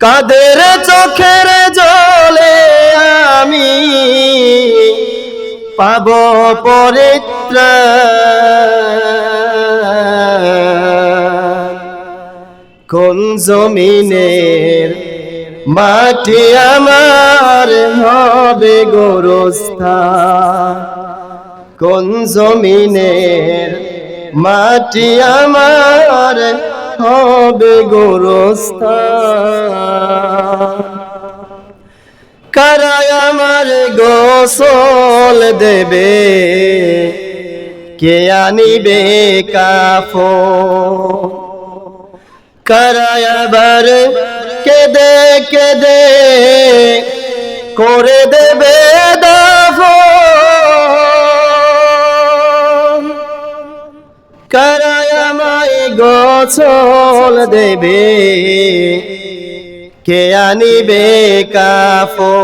কাদের চোখের জলে আমি পাব পরিত্রাণ কোন জমিনের মাটি আমার হবে গোরস্থান কোন জমিনের মাটি আমার হবে গোরস্থান। কারায় আমার গোসল দেবে? কে আনিবে কাফো কারায়াবার কেদে কেদে করে দেবে দাফো গোছল দেবে। কে আনিবে কাফো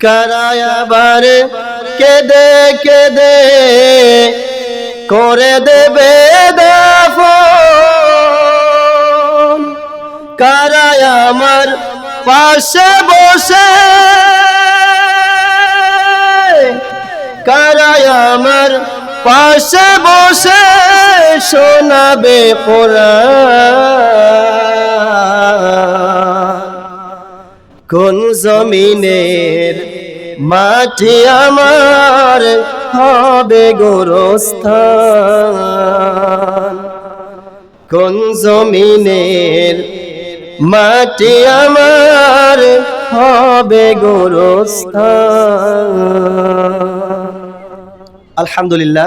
কারায়াবার কেদে কেদে করে দেবে দাফন। কারায় আমার পাশে বসে। কারায় আমার পাশে বসে শোনাবে পোড়া কোন জমিনের মাটি আমার হবে গোরস্থান? কোন জমিনের মাটি আমার হবে গোরস্থান? আলহামদুলিল্লাহ।